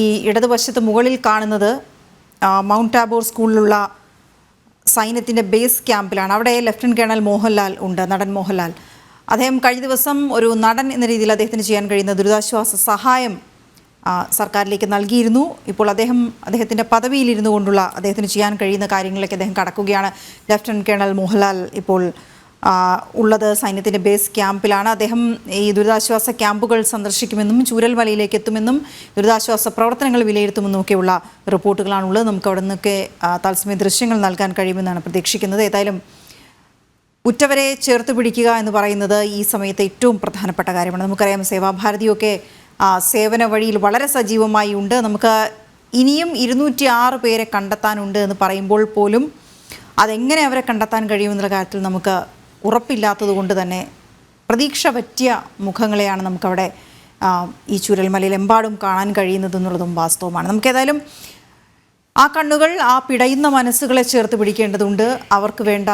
ഈ ഇടതുവശത്ത് മുകളിൽ കാണുന്നത് മൗണ്ട് ടാബോർ സ്കൂളിലുള്ള സൈന്യത്തിന്റെ ബേസ് ക്യാമ്പിലാണ്. അവിടെ ലെഫ്റ്റനന്റ് കേണൽ മോഹൻലാൽ ഉണ്ട് നടൻ മോഹൻലാൽ. അദ്ദേഹം കഴിഞ്ഞ ദിവസം ഒരു നടൻ എന്ന രീതിയിൽ അദ്ദേഹത്തിന് ചെയ്യാൻ കഴിയുന്ന ദുരിതാശ്വാസ സഹായം സർക്കാരിലേക്ക് നൽകിയിരുന്നു. ഇപ്പോൾ അദ്ദേഹം അദ്ദേഹത്തിന്റെ പദവിയിലിരുന്നു കൊണ്ടുള്ള അദ്ദേഹത്തിന് ചെയ്യാൻ കഴിയുന്ന കാര്യങ്ങളിലേക്ക് അദ്ദേഹം കടക്കുകയാണ്. ലെഫ്റ്റനന്റ് കേണൽ മോഹൻലാൽ ഇപ്പോൾ ഉള്ളത് സൈന്യത്തിന്റെ ബേസ് ക്യാമ്പിലാണ്. അദ്ദേഹം ഈ ദുരിതാശ്വാസ ക്യാമ്പുകൾ സന്ദർശിക്കുമെന്നും ചൂരൽമലയിലേക്ക് എത്തുമെന്നും ദുരിതാശ്വാസ പ്രവർത്തനങ്ങൾ വിലയിരുത്തുമെന്നും ഒക്കെയുള്ള റിപ്പോർട്ടുകളാണുള്ളത്. നമുക്ക് അവിടെ നിന്നൊക്കെ തത്സമയ ദൃശ്യങ്ങൾ നൽകാൻ കഴിയുമെന്നാണ് പ്രതീക്ഷിക്കുന്നത്. ഏതായാലും ഉറ്റവരെ ചേർത്ത് പിടിക്കുക എന്ന് പറയുന്നത് ഈ സമയത്ത് ഏറ്റവും പ്രധാനപ്പെട്ട കാര്യമാണ്. നമുക്കറിയാം സേവാഭാരതിയൊക്കെ സേവന വഴിയിൽ വളരെ സജീവമായി ഉണ്ട്. നമുക്ക് ഇനിയും ഇരുന്നൂറ്റി ആറ് പേരെ കണ്ടെത്താനുണ്ട് എന്ന് പറയുമ്പോൾ പോലും അതെങ്ങനെ അവരെ കണ്ടെത്താൻ കഴിയുമെന്നുള്ള കാര്യത്തിൽ നമുക്ക് ഉറപ്പില്ലാത്തത് കൊണ്ട് തന്നെ പ്രതീക്ഷ പറ്റിയ മുഖങ്ങളെയാണ് നമുക്കവിടെ ഈ ചുരൽമലയിലെമ്പാടും കാണാൻ കഴിയുന്നത് എന്നുള്ളതും വാസ്തവമാണ്. നമുക്കേതായാലും ആ കണ്ണുകൾ ആ പിടയുന്ന മനസ്സുകളെ ചേർത്ത് പിടിക്കേണ്ടതുണ്ട്. അവർക്ക് വേണ്ട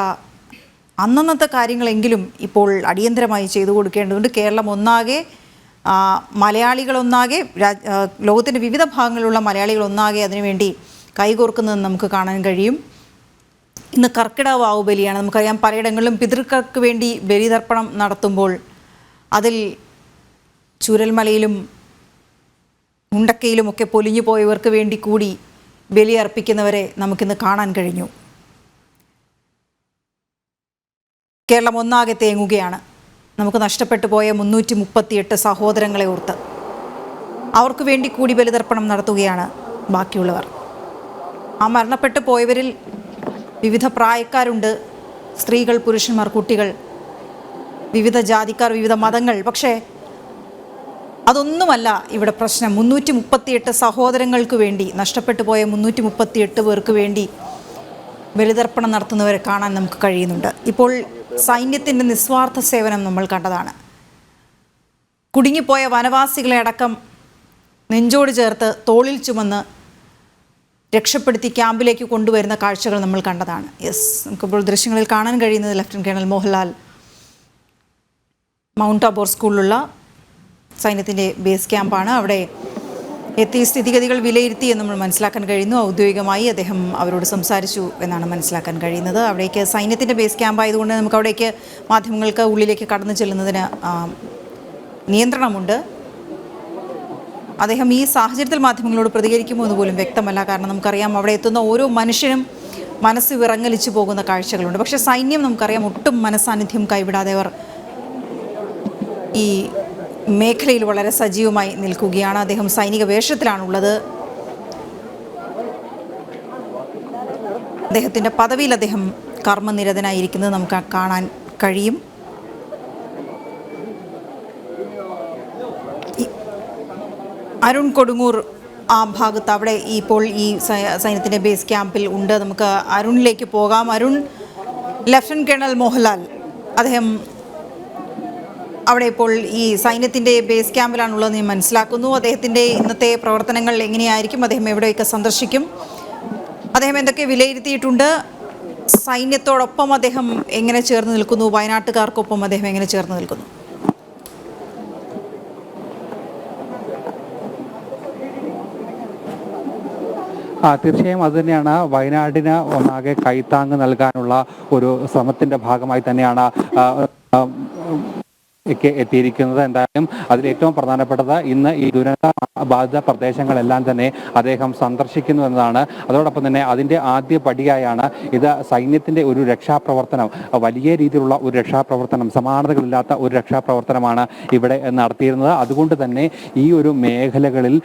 അന്നന്നത്തെ കാര്യങ്ങളെങ്കിലും ഇപ്പോൾ അടിയന്തരമായി ചെയ്തു കൊടുക്കേണ്ടതുണ്ട്. കേരളം ഒന്നാകെ മലയാളികളൊന്നാകെ രാജ് ലോകത്തിന്റെ വിവിധ ഭാഗങ്ങളിലുള്ള മലയാളികളൊന്നാകെ അതിനുവേണ്ടി കൈകോർക്കുന്നത് നമുക്ക് കാണാൻ കഴിയും. ഇന്ന് കർക്കിടക വാവ് ബലിയാണ് നമുക്കറിയാം പലയിടങ്ങളിലും പിതൃക്കൾക്ക് വേണ്ടി ബലിതർപ്പണം നടത്തുമ്പോൾ അതിൽ ചൂരൽമലയിലും മുണ്ടക്കയിലുമൊക്കെ പൊലിഞ്ഞു പോയവർക്ക് വേണ്ടി കൂടി ബലി അർപ്പിക്കുന്നവരെ നമുക്കിന്ന് കാണാൻ കഴിഞ്ഞു. കേരളം ഒന്നാകെ തേങ്ങുകയാണ്. നമുക്ക് നഷ്ടപ്പെട്ടു പോയ മുന്നൂറ്റി മുപ്പത്തിയെട്ട് സഹോദരങ്ങളെ ഓർത്ത് അവർക്ക് വേണ്ടി കൂടി ബലിതർപ്പണം നടത്തുകയാണ് ബാക്കിയുള്ളവർ. ആ മരണപ്പെട്ടു പോയവരിൽ വിവിധ പ്രായക്കാരുണ്ട്. സ്ത്രീകൾ പുരുഷന്മാർ കുട്ടികൾ. വിവിധ ജാതിക്കാർ വിവിധ മതങ്ങൾ. പക്ഷേ അതൊന്നുമല്ല ഇവിടെ പ്രശ്നം. മുന്നൂറ്റി മുപ്പത്തിയെട്ട് സഹോദരങ്ങൾക്ക് വേണ്ടി നഷ്ടപ്പെട്ടു പോയ മുന്നൂറ്റി മുപ്പത്തിയെട്ട് പേർക്ക് വേണ്ടി ബലിതർപ്പണം നടത്തുന്നവരെ കാണാൻ നമുക്ക് കഴിയുന്നുണ്ട്. ഇപ്പോൾ സൈന്യത്തിന്റെ നിസ്വാർത്ഥ സേവനം നമ്മൾ കണ്ടതാണ്. കുടുങ്ങിപ്പോയ വനവാസികളെ അടക്കം നെഞ്ചോട് ചേർത്ത് തോളിൽ ചുമന്ന് രക്ഷപ്പെടുത്തി ക്യാമ്പിലേക്ക് കൊണ്ടുവരുന്ന കാഴ്ചകൾ നമ്മൾ കണ്ടതാണ്. യെസ് നമുക്കിപ്പോൾ ദൃശ്യങ്ങളിൽ കാണാൻ കഴിയുന്നത് lieutenant colonel Mohanlal mount Abor സ്കൂളിലുള്ള സൈന്യത്തിന്റെ ബേസ് ക്യാമ്പാണ് അവിടെ എത്തി സ്ഥിതിഗതികൾ വിലയിരുത്തി എന്ന് നമ്മൾ മനസ്സിലാക്കാൻ കഴിയുന്നു. ഔദ്യോഗികമായി അദ്ദേഹം അവരോട് സംസാരിച്ചു എന്നാണ് മനസ്സിലാക്കാൻ കഴിയുന്നത്. അവിടേക്ക് സൈന്യത്തിന്റെ ബേസ് ക്യാമ്പ് ആയതുകൊണ്ട് നമുക്ക് അവിടേക്ക് മാധ്യമങ്ങൾക്ക് ഉള്ളിലേക്ക് കടന്നു ചെല്ലുന്നതിന് നിയന്ത്രണമുണ്ട്. അദ്ദേഹം ഈ സാഹചര്യത്തിൽ മാധ്യമങ്ങളോട് പ്രതികരിക്കുമോ എന്ന് പോലും വ്യക്തമല്ല. കാരണം നമുക്കറിയാം അവിടെ എത്തുന്ന ഓരോ മനുഷ്യനും മനസ്സ് വിറങ്ങലിച്ചു പോകുന്ന കാഴ്ചകളുണ്ട്. പക്ഷേ സൈന്യം നമുക്കറിയാം ഒട്ടും മനസാന്നിധ്യം കൈവിടാതെ അവർ ഈ മേഖലയിൽ വളരെ സജീവമായി നിൽക്കുകയാണ്. അദ്ദേഹം സൈനിക വേഷത്തിലാണുള്ളത്. അദ്ദേഹത്തിന്റെ പദവിയിൽ അദ്ദേഹം കർമ്മനിരതനായിരിക്കുന്നത് നമുക്ക് കാണാൻ കഴിയും. അരുൺ കൊടുങ്ങൂർ ആ ഭാഗത്ത് അവിടെ ഇപ്പോൾ ഈ സൈന്യത്തിന്റെ ബേസ് ക്യാമ്പിൽ ഉണ്ട്. നമുക്ക് അരുണിലേക്ക് പോകാം. അരുൺ ലഫ്റ്റനന്റ് കേണൽ മോഹൻലാൽ അദ്ദേഹം അവിടെ ഇപ്പോൾ ഈ സൈന്യത്തിന്റെ ബേസ് ക്യാമ്പിലാണുള്ളതെന്ന് ഞാൻ മനസ്സിലാക്കുന്നു. അദ്ദേഹത്തിന്റെ ഇന്നത്തെ പ്രവർത്തനങ്ങൾ എങ്ങനെയായിരിക്കും? അദ്ദേഹം എവിടെയൊക്കെ സന്ദർശിക്കും? അദ്ദേഹം എന്തൊക്കെ വിലയിരുത്തിയിട്ടുണ്ട്? സൈന്യത്തോടൊപ്പം അദ്ദേഹം എങ്ങനെ ചേർന്ന് നിൽക്കുന്നു? വയനാട്ടുകാർക്കൊപ്പം അദ്ദേഹം എങ്ങനെ ചേർന്ന് നിൽക്കുന്നു? ആ തീർച്ചയായും അതുതന്നെയാണ് വയനാടിന് ഒന്നാകെ കൈത്താങ്ങ് നൽകാനുള്ള ഒരു ശ്രമത്തിന്റെ ഭാഗമായി തന്നെയാണ് ഒക്കെ എത്തിയിരിക്കുന്നത് എന്തായാലും അതിൽ ഏറ്റവും പ്രധാനപ്പെട്ടത് ഇന്ന് ഈ ദുരന്ത ബാധിത പ്രദേശങ്ങളെല്ലാം തന്നെ അദ്ദേഹം സന്ദർശിക്കുന്നു എന്നതാണ്. അതോടൊപ്പം തന്നെ അതിന്റെ ആദ്യ പടിയായാണ് ഇത് സൈന്യത്തിന്റെ ഒരു രക്ഷാപ്രവർത്തനം വലിയ രീതിയിലുള്ള ഒരു രക്ഷാപ്രവർത്തനം സമാനതകളില്ലാത്ത ഒരു രക്ഷാപ്രവർത്തനമാണ് ഇവിടെ നടത്തിയിരുന്നത്. അതുകൊണ്ട് തന്നെ ഈ ഒരു മേഖലകളിൽ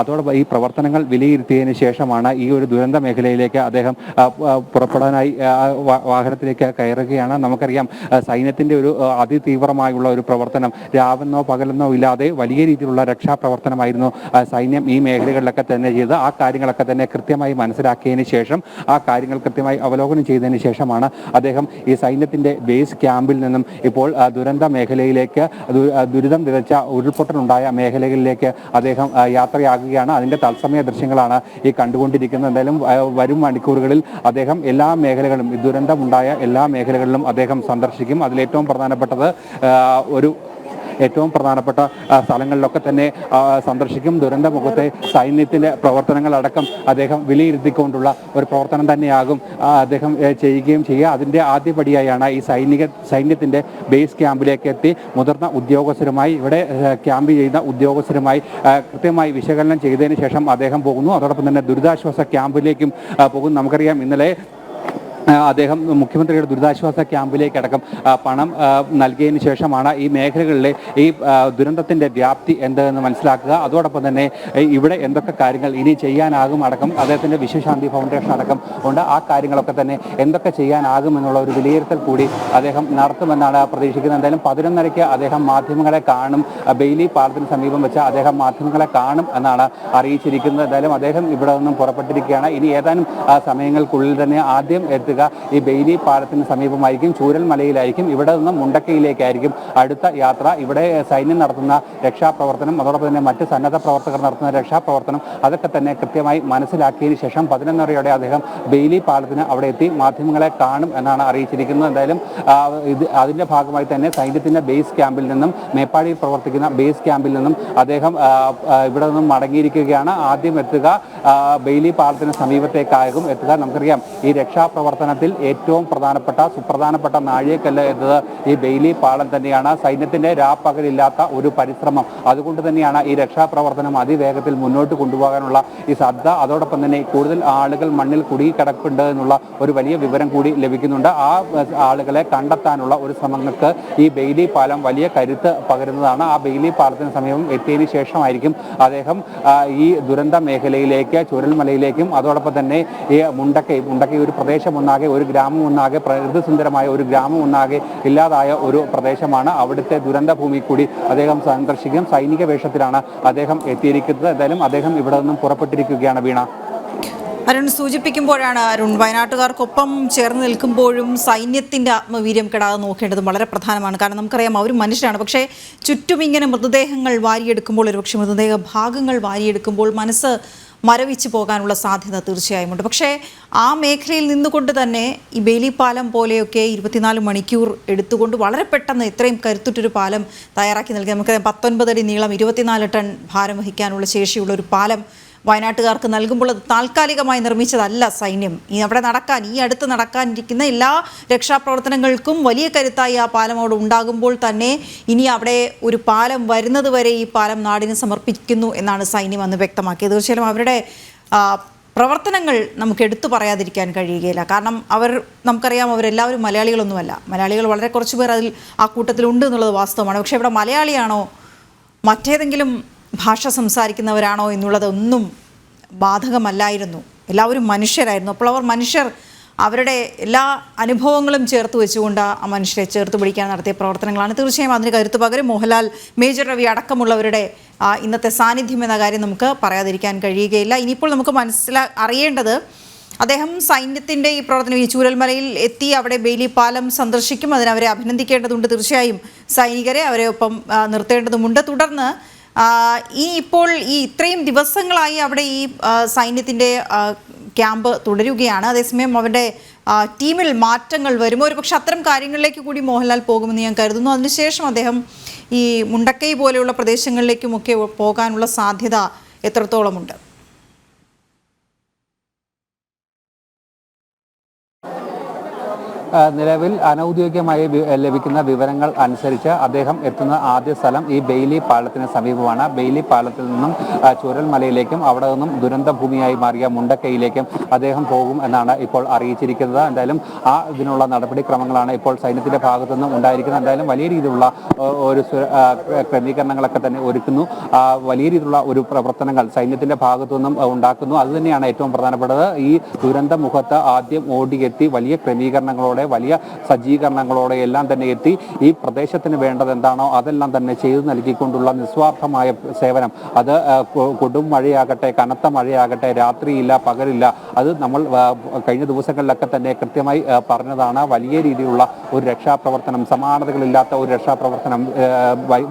അതോടൊപ്പം ഈ പ്രവർത്തനങ്ങൾ വിലയിരുത്തിയതിനു ശേഷമാണ് ഈ ഒരു ദുരന്ത മേഖലയിലേക്ക് അദ്ദേഹം പുറപ്പെടാനായി വാഹനത്തിലേക്ക് കയറുകയാണ്. നമുക്കറിയാം സൈന്യത്തിന്റെ ഒരു അതിതീവ്രമായുള്ള ഒരു പ്രവർത്തനം രാവെന്നോ പകലെന്നോ ഇല്ലാതെ വലിയ രീതിയിലുള്ള രക്ഷാപ്രവർത്തനമായിരുന്നു സൈന്യം ഈ മേഖലകളിലൊക്കെ തന്നെ ചെയ്ത് ആ കാര്യങ്ങളൊക്കെ തന്നെ കൃത്യമായി മനസ്സിലാക്കിയതിന് ശേഷം ആ കാര്യങ്ങൾ കൃത്യമായി അവലോകനം ചെയ്തതിന് ശേഷമാണ് അദ്ദേഹം ഈ സൈന്യത്തിന്റെ ബേസ് ക്യാമ്പിൽ നിന്നും ഇപ്പോൾ ദുരന്ത മേഖലയിലേക്ക് ദുരിതം വിതച്ച ഉരുൾപൊട്ടലുണ്ടായ മേഖലകളിലേക്ക് അദ്ദേഹം യാത്രയാകുകയാണ്. അതിന്റെ തത്സമയ ദൃശ്യങ്ങളാണ് ഈ കണ്ടുകൊണ്ടിരിക്കുന്നത്. എന്തായാലും വരും മണിക്കൂറുകളിൽ അദ്ദേഹം എല്ലാ മേഖലകളും ദുരന്തമുണ്ടായ എല്ലാ മേഖലകളിലും അദ്ദേഹം സന്ദർശിക്കും. അതിലേറ്റവും പ്രധാനപ്പെട്ടത് ഒരു ഏറ്റവും പ്രധാനപ്പെട്ട സ്ഥലങ്ങളിലൊക്കെ തന്നെ സന്ദർശിക്കും. സന്ദർശിക്കും ദുരന്തമുഖത്തെ സൈന്യത്തിന്റെ പ്രവർത്തനങ്ങളടക്കം അദ്ദേഹം വിലയിരുത്തിക്കൊണ്ടുള്ള ഒരു പ്രവർത്തനം തന്നെയാകും അദ്ദേഹം ചെയ്യുകയും ചെയ്യുക. അതിന്റെ ആദ്യപടിയായാണ് ഈ സൈനിക സൈന്യത്തിന്റെ ബേസ് ക്യാമ്പിലേക്ക് എത്തി. മുതിർന്ന ഉദ്യോഗസ്ഥരുമായി ഇവിടെ ക്യാമ്പ് ചെയ്യുന്ന ഉദ്യോഗസ്ഥരുമായി കൃത്യമായി വിശകലനം ചെയ്തതിന് ശേഷം അദ്ദേഹം പോകുന്നു. അതോടൊപ്പം തന്നെ ദുരിതാശ്വാസ ക്യാമ്പിലേക്കും പോകുന്നു. നമുക്കറിയാം ഇന്നലെ അദ്ദേഹം മുഖ്യമന്ത്രിയുടെ ദുരിതാശ്വാസ ക്യാമ്പിലേക്ക് അടക്കം പണം നൽകിയതിന് ശേഷമാണ് ഈ മേഖലകളിലെ ഈ ദുരന്തത്തിന്റെ വ്യാപ്തി എന്തെന്ന് മനസ്സിലാക്കുക. അതോടൊപ്പം തന്നെ ഇവിടെ എന്തൊക്കെ കാര്യങ്ങൾ ഇനി ചെയ്യാനാകും അടക്കം അദ്ദേഹത്തിന്റെ വിശ്വശാന്തി ഫൗണ്ടേഷൻ അടക്കം ഉണ്ട്. ആ കാര്യങ്ങളൊക്കെ തന്നെ എന്തൊക്കെ ചെയ്യാനാകും എന്നുള്ള ഒരു വിലയിരുത്തൽ കൂടി അദ്ദേഹം നടത്തുമെന്നാണ് പ്രതീക്ഷിക്കുന്നത്. എന്തായാലും പതിനൊന്നരയ്ക്ക് അദ്ദേഹം മാധ്യമങ്ങളെ കാണും. ബെയിലി പാലത്തിന് സമീപം വെച്ച് അദ്ദേഹം മാധ്യമങ്ങളെ കാണും എന്നാണ് അറിയിച്ചിരിക്കുന്നത്. എന്തായാലും അദ്ദേഹം ഇവിടെ നിന്നും പുറപ്പെട്ടിരിക്കുകയാണ്. ഇനി ഏതാനും സമയങ്ങൾക്കുള്ളിൽ തന്നെ ആദ്യം എത്തുക ഈ ബെയിലി പാലത്തിന് സമീപമായിരിക്കും ചൂരൽമലയിലായിരിക്കും ഇവിടെ നിന്ന് മുണ്ടക്കയിലേക്കായിരിക്കും അടുത്ത യാത്ര. ഇവിടെ സൈന്യം നടത്തുന്ന രക്ഷാപ്രവർത്തനം അതോടൊപ്പം തന്നെ മറ്റ് സന്നദ്ധ പ്രവർത്തകർ നടത്തുന്ന രക്ഷാപ്രവർത്തനം അതൊക്കെ തന്നെ കൃത്യമായി മനസ്സിലാക്കിയതിന് ശേഷം പതിനൊന്നരയോടെ അദ്ദേഹം ബെയിലി പാലത്തിന് അവിടെ എത്തി മാധ്യമങ്ങളെ കാണും എന്നാണ് അറിയിച്ചിരിക്കുന്നത്. എന്തായാലും ഇത് അതിന്റെ ഭാഗമായി തന്നെ സൈന്യത്തിന്റെ ബേസ് ക്യാമ്പിൽ നിന്നും മേപ്പാടിയിൽ പ്രവർത്തിക്കുന്ന ബേസ് ക്യാമ്പിൽ നിന്നും അദ്ദേഹം ഇവിടെ നിന്നും മടങ്ങിയിരിക്കുകയാണ്. ആദ്യം എത്തുക ബെയിലി പാലത്തിന് സമീപത്തേക്കാകും എത്തുക. നമുക്കറിയാം ഈ രക്ഷാപ്രവർത്തനത്തിൽ ഏറ്റവും പ്രധാനപ്പെട്ട സുപ്രധാനപ്പെട്ട നാഴികക്കല്ല് എന്നത് ഈ ബെയിലി പാളം തന്നെയാണ്. സൈന്യത്തിന്റെ രാപ്പകലില്ലാത്ത ഒരു പരിശ്രമം. അതുകൊണ്ട് തന്നെയാണ് ഈ രക്ഷാപ്രവർത്തനം അതിവേഗത്തിൽ മുന്നോട്ട് കൊണ്ടുപോകാനുള്ള ഈ ശ്രദ്ധ. അതോടൊപ്പം തന്നെ കൂടുതൽ ആളുകൾ മണ്ണിൽ കുടുങ്ങിക്കിടക്കുന്നുണ്ട് എന്നുള്ള ഒരു വലിയ വിവരം കൂടി ലഭിക്കുന്നുണ്ട്. ആ ആളുകളെ കണ്ടെത്താനുള്ള ഒരു ശ്രമങ്ങൾക്ക് ഈ ബെയിലി പാലം വലിയ കരുത്ത് പകരുന്നതാണ്. ആ ബെയിലി പാലത്തിന് സമീപം എത്തിയതിനു ശേഷമായിരിക്കും അദ്ദേഹം ഈ ദുരന്ത മേഖലയിലേക്ക് ചുരൽമലയിലേക്കും അതോടൊപ്പം തന്നെ ഈ മുണ്ടക്കൈ മുണ്ടക്കൈ ഒരു പ്രദേശം ഒന്നാകെ ഒരു ഗ്രാമം ഒന്നാകെ പ്രകൃതി സുന്ദരമായ ഒരു ഗ്രാമം ഒന്നാകെ ഇല്ലാതായ ഒരു പ്രദേശമാണ് അവിടുത്തെ ദുരന്ത ഭൂമി കൂടി അദ്ദേഹം സന്ദർശിക്കും. സൈനിക വേഷത്തിലാണ് അദ്ദേഹം എത്തിയിരിക്കുന്നത്. എന്തായാലും അദ്ദേഹം ഇവിടെ നിന്നും പുറപ്പെട്ടിരിക്കുകയാണ് വീണ. അരുൺ സൂചിപ്പിക്കുമ്പോഴാണ് അരുൺ വയനാട്ടുകാർക്കൊപ്പം ചേർന്ന് നിൽക്കുമ്പോഴും സൈന്യത്തിന്റെ ആത്മവീര്യം കെടാതെ നോക്കേണ്ടത് വളരെ പ്രധാനമാണ്. കാരണം നമുക്കറിയാം അവർ മനുഷ്യരാണ്. പക്ഷേ ചുറ്റും ഇങ്ങനെ മൃതദേഹങ്ങൾ വാരിയെടുക്കുമ്പോൾ ഒരുപക്ഷെ മൃതദേഹ ഭാഗങ്ങൾ വാരിയെടുക്കുമ്പോൾ മനസ്സ് മരവിച്ചു പോകാനുള്ള സാധ്യത തീർച്ചയായും ഉണ്ട് പക്ഷേ ആ മേഖലയിൽ നിന്നുകൊണ്ട് തന്നെ ഈ ബേലി പാലം പോലെയൊക്കെ ഇരുപത്തിനാല് മണിക്കൂർ എടുത്തുകൊണ്ട് വളരെ പെട്ടെന്ന് ഇത്രയും കരുത്തുറ്റൊരു പാലം തയ്യാറാക്കി നൽകി. നമുക്കറിയാം പത്തൊൻപത് അടി നീളം ഇരുപത്തിനാല് ടൺ ഭാരം വഹിക്കാനുള്ള ശേഷിയുള്ള ഒരു പാലം വയനാട്ടുകാർക്ക് നൽകുമ്പോൾ അത് താൽക്കാലികമായി നിർമ്മിച്ചതല്ല സൈന്യം. ഈ അവിടെ നടക്കാൻ ഈ അടുത്ത് നടക്കാനിരിക്കുന്ന എല്ലാ രക്ഷാപ്രവർത്തനങ്ങൾക്കും വലിയ കരുത്തായി ആ പാലം അവിടെ ഉണ്ടാകുമ്പോൾ തന്നെ ഇനി അവിടെ ഒരു പാലം വരുന്നത് വരെ ഈ പാലം നാടിന് സമർപ്പിക്കുന്നു എന്നാണ് സൈന്യം അന്ന് വ്യക്തമാക്കിയത്. തീർച്ചയായും അവരുടെ പ്രവർത്തനങ്ങൾ നമുക്ക് എടുത്തു പറയാതിരിക്കാൻ കഴിയുകയില്ല. കാരണം അവർ നമുക്കറിയാം അവരെല്ലാവരും മലയാളികളൊന്നുമല്ല. മലയാളികൾ വളരെ കുറച്ച് പേർ അതിൽ ആ കൂട്ടത്തിലുണ്ട് എന്നുള്ളത് വാസ്തവമാണ്. പക്ഷേ ഇവിടെ മലയാളിയാണോ മറ്റേതെങ്കിലും ഭാഷ സംസാരിക്കുന്നവരാണോ എന്നുള്ളതൊന്നും ബാധകമല്ലായിരുന്നു. എല്ലാവരും മനുഷ്യരായിരുന്നു. അപ്പോൾ അവർ മനുഷ്യർ അവരുടെ എല്ലാ അനുഭവങ്ങളും ചേർത്ത് വെച്ചുകൊണ്ട് ആ മനുഷ്യരെ ചേർത്ത് പിടിക്കാൻ നടത്തിയ പ്രവർത്തനങ്ങളാണ്. തീർച്ചയായും അതിന് കരുത്ത് പകരം മോഹൻലാൽ മേജർ രവി അടക്കമുള്ളവരുടെ ഇന്നത്തെ സാന്നിധ്യം എന്ന കാര്യം നമുക്ക് പറയാതിരിക്കാൻ കഴിയുകയില്ല. ഇനിയിപ്പോൾ നമുക്ക് മനസ്സിലാ അറിയേണ്ടത് അദ്ദേഹം സൈന്യത്തിന്റെ ഈ പ്രവർത്തനം ഈ ചൂരൽമലയിൽ എത്തി അവിടെ ബെയിലി പാലം സന്ദർശിക്കും. അതിനവരെ അഭിനന്ദിക്കേണ്ടതുണ്ട് തീർച്ചയായും. സൈനികരെ അവരെ ഒപ്പം നിർത്തേണ്ടതുമുണ്ട്. തുടർന്ന് ഈ ഇപ്പോൾ ഈ ഇത്രയും ദിവസങ്ങളായി അവിടെ ഈ സൈന്യത്തിന്റെ ക്യാമ്പ് തുടരുകയാണ്. അതേസമയം അവരുടെ ടീമിൽ മാറ്റങ്ങൾ വരുമോ? ഒരു പക്ഷെ അത്തരം കാര്യങ്ങളിലേക്ക് കൂടി മോഹൻലാൽ പോകുമെന്ന് ഞാൻ കരുതുന്നു. അതിനുശേഷം അദ്ദേഹം ഈ മുണ്ടക്കൈ പോലെയുള്ള പ്രദേശങ്ങളിലേക്കുമൊക്കെ പോകാനുള്ള സാധ്യത എത്രത്തോളമുണ്ട്? നിലവിൽ അനൗദ്യോഗികമായി ലഭിക്കുന്ന വിവരങ്ങൾ അനുസരിച്ച് അദ്ദേഹം എത്തുന്ന ആദ്യ സ്ഥലം ഈ ബെയ്ലി പാലത്തിന് സമീപമാണ്. ബെയ്ലി പാലത്തിൽ നിന്നും ചുരൽ ചുരൽമലയിലേക്കും അവിടെ നിന്നും ദുരന്ത ഭൂമിയായി മാറിയ മുണ്ടക്കൈയിലേക്കും അദ്ദേഹം പോകും എന്നാണ് ഇപ്പോൾ അറിയിച്ചിരിക്കുന്നത്. എന്തായാലും ആ ഇതിനുള്ള നടപടിക്രമങ്ങളാണ് ഇപ്പോൾ സൈന്യത്തിന്റെ ഭാഗത്തു നിന്നും ഉണ്ടായിരിക്കുന്നത്. എന്തായാലും വലിയ രീതിയിലുള്ള ഒരു ക്രമീകരണങ്ങളൊക്കെ തന്നെ ഒരുക്കുന്നു. വലിയ രീതിയിലുള്ള ഒരു പ്രവർത്തനങ്ങൾ സൈന്യത്തിന്റെ ഭാഗത്തു നിന്നും ഉണ്ടാക്കുന്നു. അതുതന്നെയാണ് ഏറ്റവും പ്രധാനപ്പെട്ടത്. ഈ ദുരന്ത മുഖത്ത് ആദ്യം ഓടിയെത്തി വലിയ ക്രമീകരണങ്ങളോടെ വലിയ സജ്ജീകരണങ്ങളോടെ എല്ലാം തന്നെ എത്തി. ഈ പ്രദേശത്തിന് വേണ്ടത് എന്താണോ അതെല്ലാം തന്നെ ചെയ്തു നൽകിക്കൊണ്ടുള്ള നിസ്വാർത്ഥമായ സേവനം. അത് കൊടും മഴയാകട്ടെ കനത്ത മഴയാകട്ടെ രാത്രിയില്ല പകലില്ല അത് നമ്മൾ കഴിഞ്ഞ ദിവസങ്ങളിലൊക്കെ തന്നെ കൃത്യമായി പറഞ്ഞതാണ്. വലിയ രീതിയിലുള്ള ഒരു രക്ഷാപ്രവർത്തനം സമാനതകളില്ലാത്ത ഒരു രക്ഷാപ്രവർത്തനം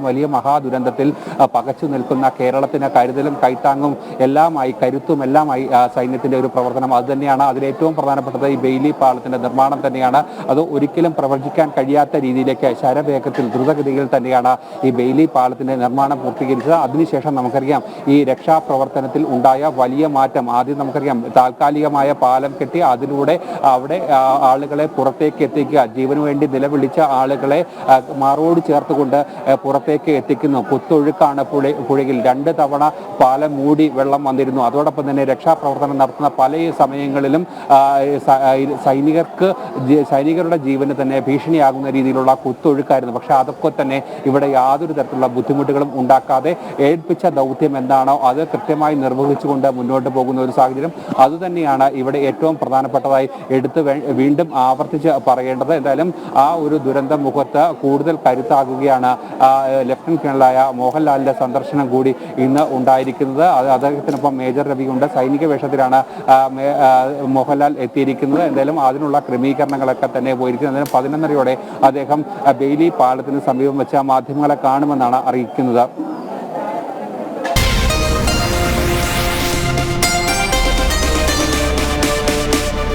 വലിയ മഹാദുരന്തത്തിൽ പകച്ചു നിൽക്കുന്ന കേരളത്തിന് കരുതലും കൈത്താങ്ങും എല്ലാമായി കരുത്തും എല്ലാമായി സൈന്യത്തിന്റെ ഒരു പ്രവർത്തനം. അത് തന്നെയാണ് അതിൽ ഏറ്റവും പ്രധാനപ്പെട്ടത്. ഈ ബെയിലി പാലത്തിന്റെ നിർമ്മാണം തന്നെയാണ്. തന്നെയാണ്. അത് ഒരിക്കലും പ്രവചിക്കാൻ കഴിയാത്ത രീതിയിലേക്ക് ശരവേഗത്തിൽ ദ്രുതഗതിയിൽ തന്നെയാണ് ഈ ബെയിലി പാലത്തിന്റെ നിർമ്മാണം പൂർത്തീകരിച്ചത്. അതിനുശേഷം നമുക്കറിയാം ഈ രക്ഷാപ്രവർത്തനത്തിൽ ഉണ്ടായ വലിയ മാറ്റം. ആദ്യം നമുക്കറിയാം താൽക്കാലികമായ പാലം കെട്ടി അതിലൂടെ അവിടെ ആളുകളെ പുറത്തേക്ക് എത്തിക്കുക ജീവന് വേണ്ടി നിലവിളിച്ച ആളുകളെ മാറോട് ചേർത്തുകൊണ്ട് പുറത്തേക്ക് എത്തിക്കുന്നു. കുത്തൊഴുക്കാണ് പുഴ പുഴയിൽ രണ്ട് തവണ പാലം മൂടി വെള്ളം വന്നിരുന്നു. അതോടൊപ്പം തന്നെ രക്ഷാപ്രവർത്തനം നടത്തുന്ന പല സമയങ്ങളിലും സൈനികർക്ക് സൈനികരുടെ ജീവന് തന്നെ ഭീഷണിയാകുന്ന രീതിയിലുള്ള കുത്തൊഴുക്കായിരുന്നു. പക്ഷെ അതൊക്കെ തന്നെ ഇവിടെ യാതൊരു തരത്തിലുള്ള ബുദ്ധിമുട്ടുകളും ഉണ്ടാക്കാതെ ഏൽപ്പിച്ച ദൗത്യം എന്താണോ അത് കൃത്യമായി നിർവഹിച്ചുകൊണ്ട് മുന്നോട്ട് പോകുന്ന ഒരു സാഹചര്യം. അതുതന്നെയാണ് ഇവിടെ ഏറ്റവും പ്രധാനപ്പെട്ടതായി എടുത്ത് വീണ്ടും ആവർത്തിച്ച് പറയേണ്ടത്. എന്തായാലും ആ ഒരു ദുരന്ത മുഖത്ത് കൂടുതൽ കരുത്താകുകയാണ് ലെഫ്റ്റനന്റ് കേണലായ മോഹൻലാലിന്റെ സന്ദർശനം കൂടി ഇന്ന് ഉണ്ടായിരിക്കുന്നത്. അത് അദ്ദേഹത്തിനൊപ്പം മേജർ രവിയുണ്ട്. സൈനിക വേഷത്തിലാണ് മോഹൻലാൽ എത്തിയിരിക്കുന്നത്. എന്തായാലും അതിനുള്ള ക്രമീകരണങ്ങളൊക്കെ തന്നെ പോയിരിക്കുന്നത്. അതിന് പതിനൊന്നരയോടെ അദ്ദേഹം ബെയിലി പാലത്തിന് സമീപം വെച്ച മാധ്യമങ്ങളെ കാണുമെന്നാണ് അറിയിക്കുന്നത്.